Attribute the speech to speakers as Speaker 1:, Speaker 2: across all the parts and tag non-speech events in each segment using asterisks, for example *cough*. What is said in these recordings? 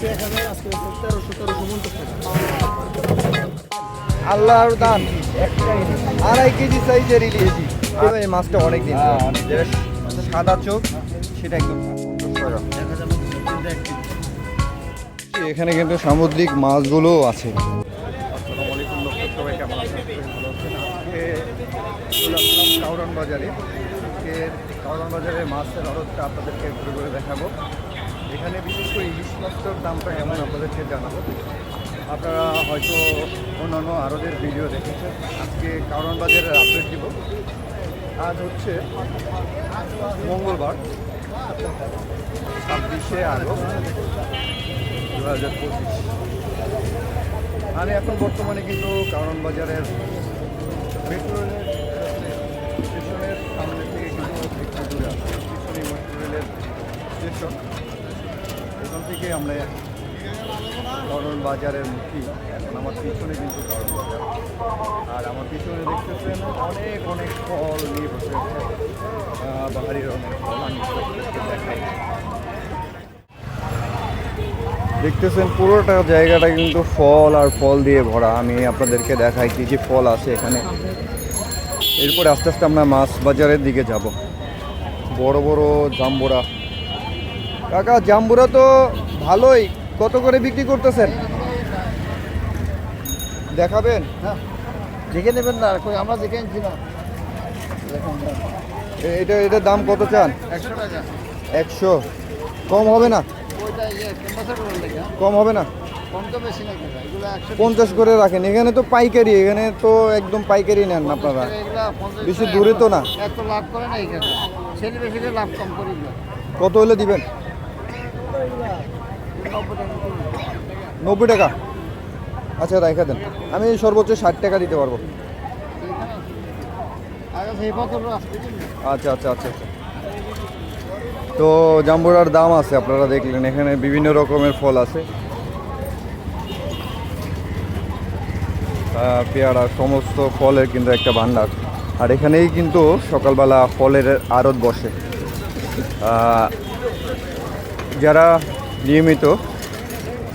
Speaker 1: বেচছে এক হাজার আজকে তেরোশো তেরোশো পঞ্চাশ টাকা
Speaker 2: আল্লাহর দান। আড়াই কেজি সাইজের ইলিয়েছি এই মাছটা অনেক দিন সাদা চোখ সেটা একদম এখানে কিন্তু সামুদ্রিক মাছগুলো আছে। কাউরান বাজারে। কাউরান বাজারের মাছের আড়তটা আপনাদেরকে ঘুরে ঘুরে দেখাবো। এখানে বিশেষ করে ইলিশ মাছটার দামটা কেমন আপনাদেরকে জানাব। আপনারা হয়তো অন্যান্য আরদের ভিডিও দেখেছেন। আজকে কারণ বাজারের আপডেট দিব। আজ হচ্ছে মঙ্গলবার, ছাব্বিশে আগস্ট দু হাজার পঁচিশ। আমি এখন বর্তমানে কিন্তু কারণ বাজারের মেট্রো রেলের আমরা কারণ বাজারের মুখী। এখন আমার পিছনে কিন্তু কারণ বাজার। আর আমার পিছনে দেখতেছেন অনেক অনেক ফল নিয়ে বসে আছে। বাহারি রঙের ফল আমি দেখতেছেন পুরোটা জায়গাটা কিন্তু ফল আর ফল দিয়ে ভরা। আমি আপনাদেরকে দেখাই কি যে ফল আছে এখানে। এরপরে আস্তে আস্তে আমরা মাছ বাজারের দিকে যাব। বড় বড় জাম্বুরা। কাকা, জাম্বুরা তো ভালোই। কত করে বিক্রি করতেছেন? দেখাবেন?
Speaker 1: দেখে নেবেন না কই আমরা দেখে নিচ্ছি না।
Speaker 2: এটা এটার দাম কত চান?
Speaker 1: একশো টাকা।
Speaker 2: একশো। কম হবে না?
Speaker 1: ইয়ে
Speaker 2: কম হবে না? পঞ্চাশ করে রাখেন। এখানে তো পাইকারি এখানে তো একদম পাইকারি নেন আপনারা। বেশি দূরে তো না।
Speaker 1: না না
Speaker 2: কত হলে দিবেন? নব্বই টাকা। আচ্ছা রাখা দেন। আমি সর্বোচ্চ ষাট টাকা দিতে পারব। আচ্ছা আচ্ছা আচ্ছা আচ্ছা। তো জাম্বুরার দাম আছে, আপনারা দেখলেন। এখানে বিভিন্ন রকমের ফল আছে। পেয়ারা, সমস্ত ফলের কিন্তু একটা ভান্ডার আর এখানেই কিন্তু সকালবেলা ফলের আড়ত বসে। যারা নিয়মিত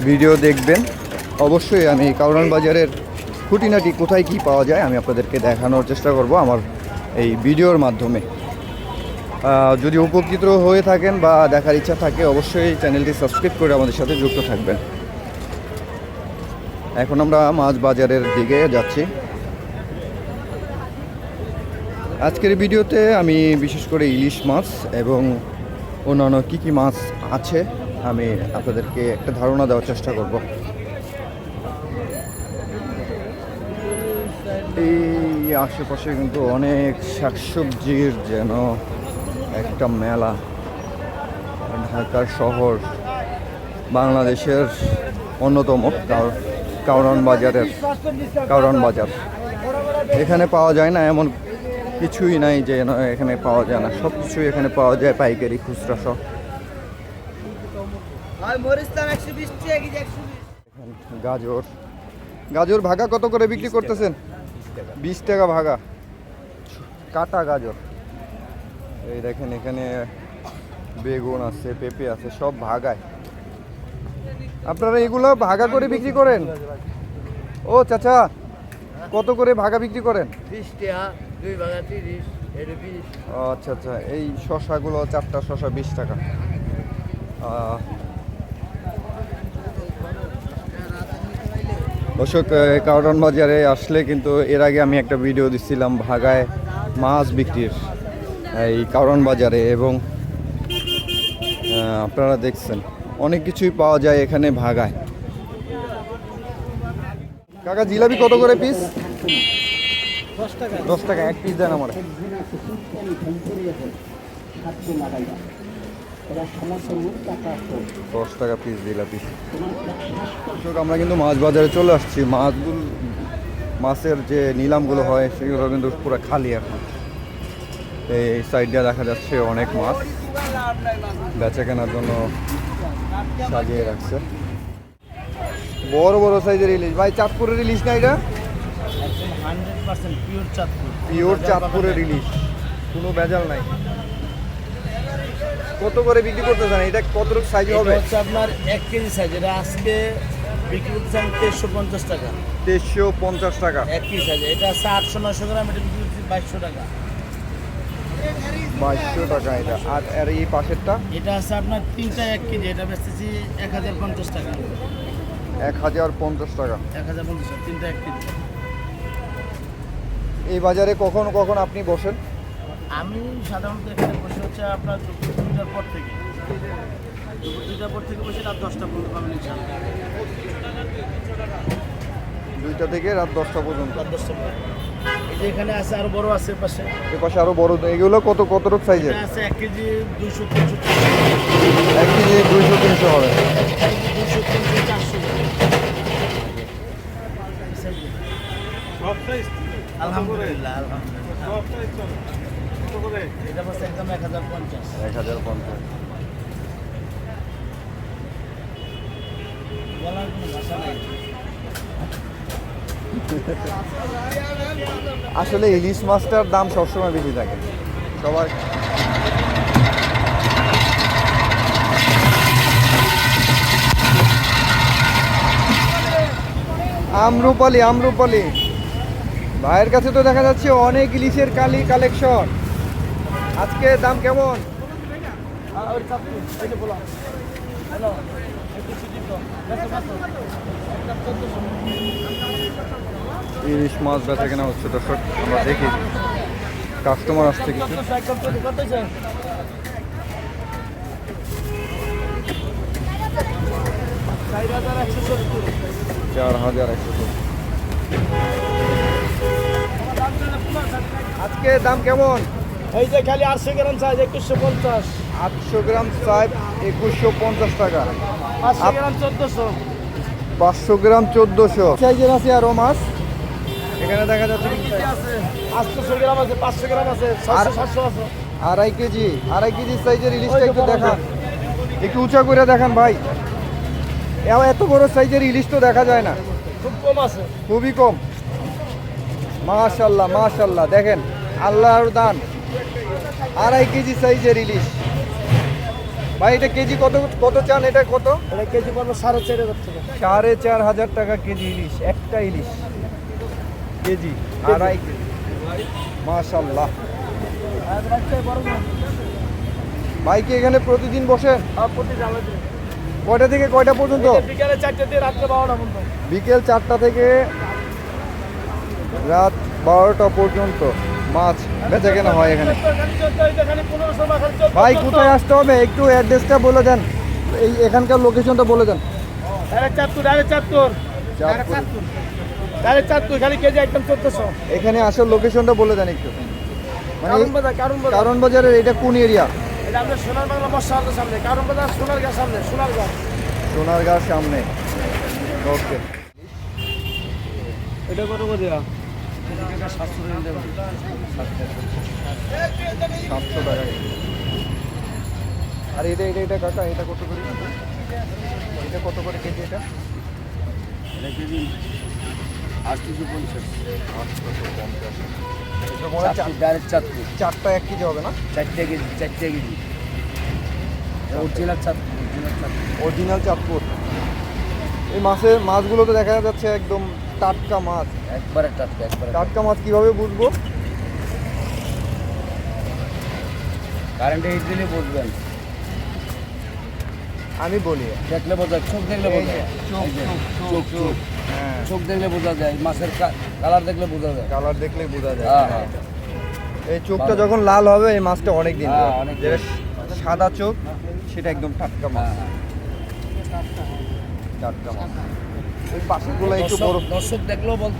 Speaker 2: ভিডিও দেখবেন। অবশ্যই আমি কাউরান বাজারের খুঁটিনাটি কোথায় কি পাওয়া যায় আমি আপনাদেরকে দেখানোর চেষ্টা করব আমার এই ভিডিওর মাধ্যমে। যদি উপকৃত হয়ে থাকেন বা দেখার ইচ্ছা থাকে অবশ্যই চ্যানেলটি সাবস্ক্রাইব করে আমাদের সাথে যুক্ত থাকবেন। এখন আমরা মাছ বাজারের দিকে যাচ্ছি। আজকের ভিডিওতে আমি বিশেষ করে ইলিশ মাছ এবং অন্যান্য কী কী মাছ আছে আমি আপনাদেরকে একটা ধারণা দেওয়ার চেষ্টা করব। এই আশেপাশে কিন্তু অনেক শাকসবজির যেন একটা মেলা। ঢাকার শহর বাংলাদেশের অন্যতম কাউ- কাউরান বাজারের কাউরান বাজার। এখানে পাওয়া যায় না, এমন কিছুই নাই যে এখানে পাওয়া যায় না। সব কিছুই এখানে পাওয়া যায় পাইকারি খুচরা সব গাজর। গাজর ভাগা কত করে বিক্রি করতেছেন? বিশ টাকা। ভাগা। কাটা গাজর। এই দেখেন এখানে বেগুন আছে পেঁপে আছে সব ভাগায়। আপনারা এগুলো ভাগা করে বিক্রি করেন? ও চাচা কত করে ভাগা বিক্রি করেন?
Speaker 1: বিশ টাকা দুই ভাগা তিরিশ এটা বিশ।
Speaker 2: ও, আচ্ছা আচ্ছা এই শশাগুলো চারটা শশা বিশ টাকা। এ, কাউরান বাজারে আসলে কিন্তু এর আগে আমি একটা ভিডিও দিচ্ছিলাম ভাগায় মাছ বিক্রির এই কাউরান বাজারে এবং আপনারা দেখছেন অনেক কিছুই পাওয়া যায় এখানে ভাগায়। কাকা জিলাপি কত করে পিস
Speaker 1: দশ টাকা
Speaker 2: এক পিস দেন আমার। দশ টাকা পিস জিলাপি দর্শক আমরা কিন্তু মাছ বাজারে চলে আসছি। মাছগুলো মাছের যে নিলামগুলো হয় সেগুলো কিন্তু পুরো খালি এখন। এই সাইড দিয়ে দেখা যাচ্ছে অনেক মাছ। বেচা কেনার জন্য সাজিয়ে রাখছে। বড় বড় সাইজের ইলিশ। ভাই চাঁদপুরের ইলিশ না এটা?
Speaker 1: পিওর চাঁদপুর।
Speaker 2: পিওর চাঁদপুরের ইলিশ। কোনো ভেজাল নাই। কত করে বিক্রি করতে চান এটা কতটুকু সাইজ হবে?
Speaker 3: হচ্ছে আপনার এক কেজি সাইজ এটা আজকে বিক্রি করতেছেন তেইশশো পঞ্চাশ টাকা।
Speaker 2: তেইশশো পঞ্চাশ টাকা।
Speaker 3: এক কেজি সাইজ এটা আছে আটশো নশো গ্রাম এটা বিক্রি করতেছি বাইশশো টাকা।
Speaker 2: বাইশশো টাকা এটা। আর আর এই পাশেরটা?
Speaker 3: এটা আছে আপনার তিনটা এক কেজি এটা বেচতেছি এক হাজার পঞ্চাশ টাকা।
Speaker 2: এক হাজার পঞ্চাশ টাকা।
Speaker 3: এক হাজার পঞ্চাশ টাকা তিনটা এক কেজি।
Speaker 2: এই বাজারে কখন কখন আপনি বসেন?
Speaker 3: আমি সাধারণত এখানে বসে হচ্ছে আপনার দুপুর দুইটার পর থেকে। দুপুর দুইটার পর থেকে বসে রাত দশটা পর্যন্ত পাবেন ইনশাআল্লাহ
Speaker 2: দুইটা থেকে রাত দশটা পর্যন্ত।
Speaker 3: রাত দশটা পর্যন্ত। এই যে এখানে আছে আরও বড় আছে পাশে।
Speaker 2: এ পাশে আরও বড় এগুলো কত সাইজের
Speaker 3: আছে এক কেজি দুইশো তিনশো
Speaker 2: এক কেজি দুইশো তিনশো হবে।
Speaker 3: দুশো তিনশো চারশো। আলহামদুলিল্লাহ আলহামদুলিল্লাহ। *laughs*
Speaker 2: আসলে ইলিশ মাছটার দাম সবসময় বেশি থাকে। সবাই আমরুপালি আমরুপালি। ভাইয়ের কাছে তো দেখা যাচ্ছে অনেক ইলিশের কালি কালেকশন। আজকে দাম কেমন? ইলিশ মাছ বেচা কেনা হচ্ছে দর্শক আমরা দেখি। কাস্টমার আসছে কিছু। চার হাজার একশো আজকে দাম কেমন?
Speaker 3: এই যে খালি আটশো গ্রাম সাইজ একুশশো পঞ্চাশ।
Speaker 2: আটশো গ্রাম চাই একুশশো পঞ্চাশ টাকা।
Speaker 3: পাঁচশো গ্রাম চোদ্দশো।
Speaker 2: পাঁচশো গ্রাম চোদ্দোশো। সাইজের আছে আরও মাছ। এখানে দেখা যাচ্ছে?
Speaker 3: আটশোশো গ্রাম আছে পাঁচশো গ্রাম আছে সাতশো আছে।
Speaker 2: আড়াই কেজি আড়াই কেজি সাইজের ইলিশটা একটু দেখান একটু উঁচা করে দেখান ভাই। এত বড় সাইজের ইলিশ তো দেখা যায় না।
Speaker 3: খুব কম আছে।
Speaker 2: খুবই কম। মাশাল্লাহ মাশাল্লাহ দেখেন। আল্লাহর দান। আড়াই কেজি সাইজের ইলিশ। ভাই এটা কেজি কত কত চান? এটা কত?
Speaker 3: এটা কেজি পড়বে সাড়ে চার হাজার টাকা।
Speaker 2: সাড়ে চার হাজার টাকা কেজি ইলিশ একটা ইলিশ। কেজি আড়াই কেজি। মাশাল্লাহ ভাই কি এখানে প্রতিদিন বসেন কয়টা থেকে কয়টা পর্যন্ত?
Speaker 3: বিকালে চারটে দিয়ে রাত্রে বারোটা পর্যন্ত।
Speaker 2: বিকেল চারটা থেকে রাত বারোটা পর্যন্ত। মাছ বেচা কেনা হয় এখানে। ভাই কোথায় আসতে হবে? একটু অ্যাড্রেসটা বলে দেন। এই এখানকার লোকেশনটা বলে দেন। এখানে আসার লোকেশনটা বলে দেন একটু। মানে
Speaker 3: কারণ কারণ বাজার
Speaker 2: বাজারের এটা কোন এরিয়া
Speaker 3: সোনার
Speaker 2: সোনারগাঁর সামনে। ওকে।
Speaker 3: এটা কত করে
Speaker 2: সাতশো টাকা আর এটা এটা এটা কাকা এটা কত করে? এটা কত করে কেজি এটা?
Speaker 3: কেজি আটশোশো পঞ্চাশ।
Speaker 2: আটশোশো পঞ্চাশ। এটা
Speaker 3: ডাইরেক্ট চাঁদপুর
Speaker 2: চারটা এক কেজি হবে না?
Speaker 3: চারটে কেজি চারটে KG. Original Chandpur original Chandpur
Speaker 2: original Chandpur এই মাছের মাছগুলো তো দেখা যাচ্ছে একদম টাটকা মাছ।
Speaker 3: একবারে টাটকা একবারে
Speaker 2: টাটকা। মাছ কীভাবে বুঝব?
Speaker 3: কারেন্টে হিট দিলে বুঝবেন।
Speaker 2: আমি বলি।
Speaker 3: দেখলে বোঝা চোখ দেখলে বোঝা।
Speaker 2: চোখ, চোখ,
Speaker 3: চোখ
Speaker 2: হ্যাঁ।
Speaker 3: চোখ দেখলে বোঝা যায় মাছের কালার দেখলে বোঝা যায়।
Speaker 2: কালার দেখলেই বোঝা যায়।
Speaker 3: হ্যাঁ হ্যাঁ।
Speaker 2: এই চোখটা যখন লাল হবে এই মাছটা অনেক দিন। সাদা চোখ সেটা একদম টাটকা মাছ। টাটকা মাছ। পাশেগুলো একটু বড়
Speaker 3: দর্শক- দেখলেও বল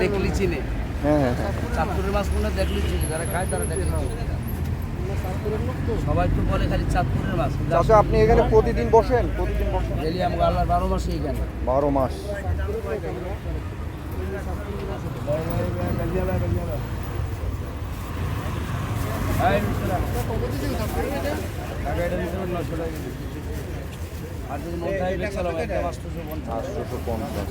Speaker 3: দেখলি চিনে।
Speaker 2: হ্যাঁ হ্যাঁ হ্যাঁ।
Speaker 3: চাঁদপুরের মাছ মনে দেখলি চিনে যারা খায় তারা দেখে সবাই তো বলে খালি চাঁদপুরের মাছ।
Speaker 2: চাচা আপনি এখানে প্রতিদিন বসেন প্রতিদিন বসেন।
Speaker 3: ডেলি আমাকে আল্লাহ বারো মাসে এখানে।
Speaker 2: বারো মাস।
Speaker 3: আর যদি চাই বেচালাম একটা মাছ পঞ্চাশ
Speaker 2: আটশোশো পঞ্চাশ।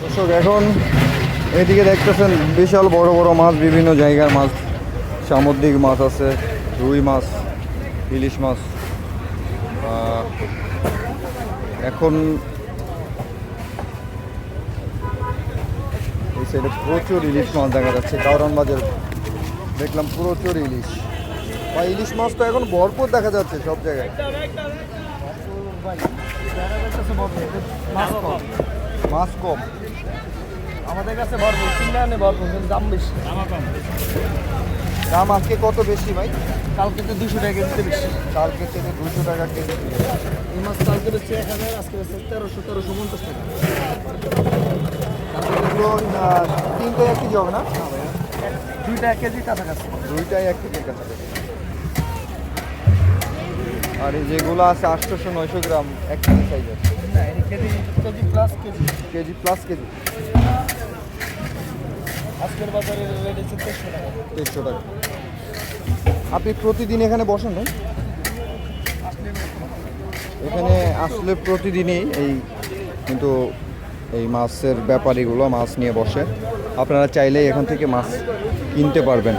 Speaker 2: দর্শক এখন এদিকে দেখতেছেন বিশাল বড় বড় মাছ বিভিন্ন জায়গার মাছ। সামুদ্রিক মাছ আছে, রুই মাছ, ইলিশ মাছ। এখন এই সাইডে প্রচুর ইলিশ মাছ দেখা যাচ্ছে কাউরান বাজার। দেখলাম প্রচুর ইলিশ। বা ইলিশ মাছ তো এখন ভরপুর দেখা যাচ্ছে সব জায়গায়।
Speaker 3: মাছ কম। আমাদের কাছে ভরপুর কিনে আনে ভরপুর দাম বেশি।
Speaker 2: দাম আজকে কত বেশি ভাই?
Speaker 3: কালকে তো দুশো টাকা কেজিতে বেশি।
Speaker 2: কালকে থেকে দুশো টাকা কেজি।
Speaker 3: এই মাছ কালকে বেশি এক হাজার আজকে বেশি তেরোশো তেরোশো পঞ্চাশ টাকা।
Speaker 2: এগুলো তিনটে এক কেজি হবে না
Speaker 3: দুইটা এক কেজি কাছাকাছি।
Speaker 2: দুইটাই এক কেজির কাছাকাছি। আর এই যেগুলো আছে আটশোশো নয়শো গ্রাম এক কেজি সাইজ আছে।
Speaker 3: KG KG plus KG.
Speaker 2: KG plus KG.
Speaker 3: আজকের বাজারে রেট টাকা।
Speaker 2: টাকা। আপনি প্রতিদিন এখানে বসেন না এখানে আসলে প্রতিদিনই এই কিন্তু এই মাছের ব্যাপারীগুলো মাছ নিয়ে বসে। আপনারা চাইলেই এখান থেকে মাছ কিনতে পারবেন।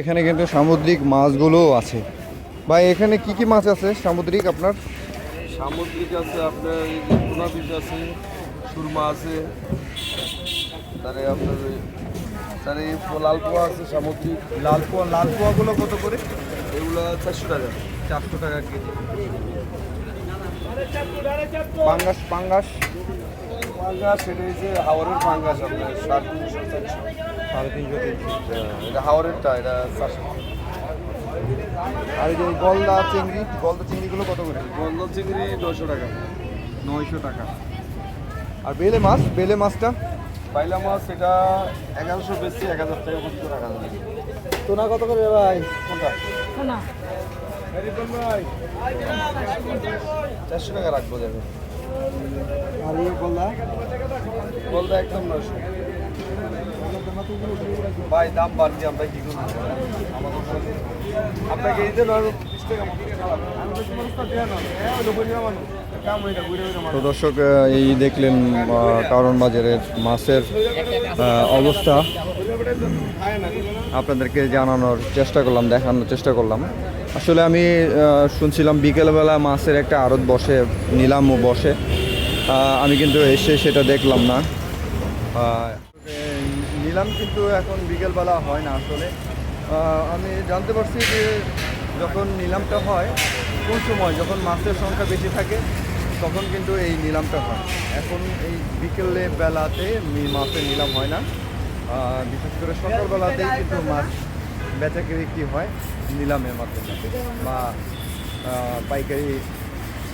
Speaker 2: এখানে কিন্তু সামুদ্রিক মাছগুলোও আছে। ভাই, এখানে কি কি মাছ আছে? সামুদ্রিক আপনার?
Speaker 4: সামুদ্রিক আছে আপনার এই যে টুনা আছে সুরমা আছে তারে আপনার তারে লাল পোয়া আছে সামুদ্রিক।
Speaker 2: লাল পোয়া লাল পোয়াগুলো কত করে?
Speaker 4: এগুলো চারশো টাকা।
Speaker 2: চারশো টাকা কেজি। পাঙ্গাস পাঙ্গাস।
Speaker 4: পাঙ্গাস সেটা হচ্ছে হাওয়ারের পাঙ্গাস আপনার সাড়ে তিনশো চারশো।
Speaker 2: সাড়ে তিনশো তিনশো।
Speaker 4: এটা হাওয়ারেরটা এটা চারশো।
Speaker 2: আর এই যে গলদা চিংড়ি গলদা চিংড়িগুলো কত করে?
Speaker 4: বন্ধ চিংড়ি নশো টাকা।
Speaker 2: নয়শো টাকা। আর বেলে মাছ বেলে মাছটা?
Speaker 4: পাইলা মাছ সেটা এগারোশো বেশি এক হাজার টাকা পর্যন্ত রাখা যাবে
Speaker 2: তোনা কত করে ভাই?
Speaker 4: কোনটা ভাই। চারশো টাকা রাখব যাবে
Speaker 2: আর এই গলদা?
Speaker 4: একদম নশো ভাই, দাম বাড়ছে, আমরা কি করব? আপনাকে এই তো
Speaker 2: দর্শক এই দেখলেন কারণ বাজারের মাছের অবস্থা। আপনাদেরকে জানানোর চেষ্টা করলাম, দেখানোর চেষ্টা করলাম। আসলে আমি শুনছিলাম বিকেলবেলা মাছের একটা আড়ত বসে, নিলামও বসে। আমি কিন্তু এসে সেটা দেখলাম না। নিলাম, কিন্তু এখন বিকেলবেলা হয় না আসলে। আমি জানতে পারছি যে যখন নিলামটা হয়, কোন সময়? যখন মাছের সংখ্যা বেশি থাকে, তখন কিন্তু এই নিলামটা হয়। এখন এই বিকেলে বেলাতে মাছের নিলাম হয় না। বিশেষ করে সকালবেলাতেই কিন্তু মাছ বেচা বিক্রি হয়? নিলামের মাধ্যমে বা পাইকারি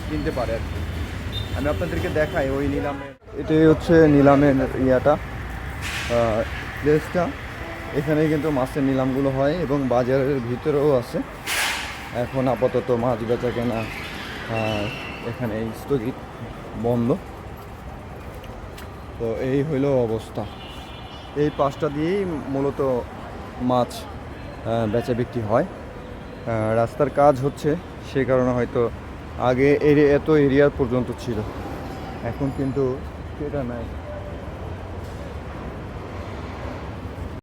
Speaker 2: কিনতে পারে আর কি। আমি আপনাদেরকে দেখাই ওই নিলামের এটাই হচ্ছে নিলামের ইয়াটা। প্লেসটা এখানে কিন্তু মাছের নিলামগুলো হয় এবং বাজারের ভিতরেও আছে। এখন আপাতত মাছ বেচা কেনা এখানে স্থগিত, বন্ধ। তো এই হইল অবস্থা। এই পাশটা দিয়েই মূলত মাছ বেচা বিক্রি হয়। রাস্তার কাজ হচ্ছে সে কারণে হয়তো আগে এরি, এত এরিয়া পর্যন্ত ছিল। এখন কিন্তু সেটা নাই।